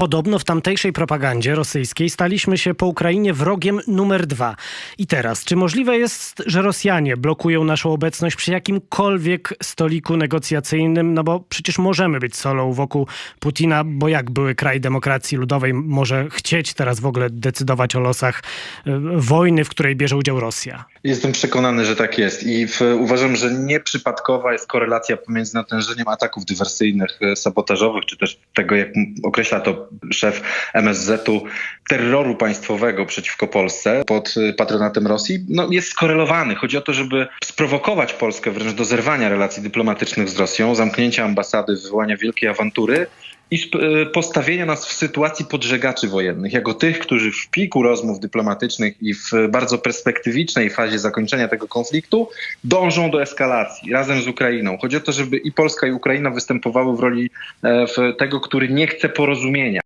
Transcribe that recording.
Podobno w tamtejszej propagandzie rosyjskiej staliśmy się po Ukrainie wrogiem numer dwa. I teraz, czy możliwe jest, że Rosjanie blokują naszą obecność przy jakimkolwiek stoliku negocjacyjnym? No bo przecież możemy być solą wokół Putina, bo jak były kraj demokracji ludowej może chcieć teraz w ogóle decydować o losach y, wojny, w której bierze udział Rosja? Jestem przekonany, że tak jest i w, uważam, że nieprzypadkowa jest korelacja pomiędzy natężeniem ataków dywersyjnych, e, sabotażowych, czy też tego, jak określa to szef MSZ-u, terroru państwowego przeciwko Polsce pod e, patronatem Rosji, no, jest skorelowany. Chodzi o to, żeby sprowokować Polskę wręcz do zerwania relacji dyplomatycznych z Rosją, zamknięcia ambasady, wywołania wielkiej awantury i e, postawienia nas w sytuacji podżegaczy wojennych, jako tych, którzy w piku rozmów dyplomatycznych i w bardzo perspektywicznej fazie zakończenia tego konfliktu dążą do eskalacji razem z Ukrainą. Chodzi o to, żeby i Polska, i Ukraina występowały w roli e, w tego, który nie chce porozumienia.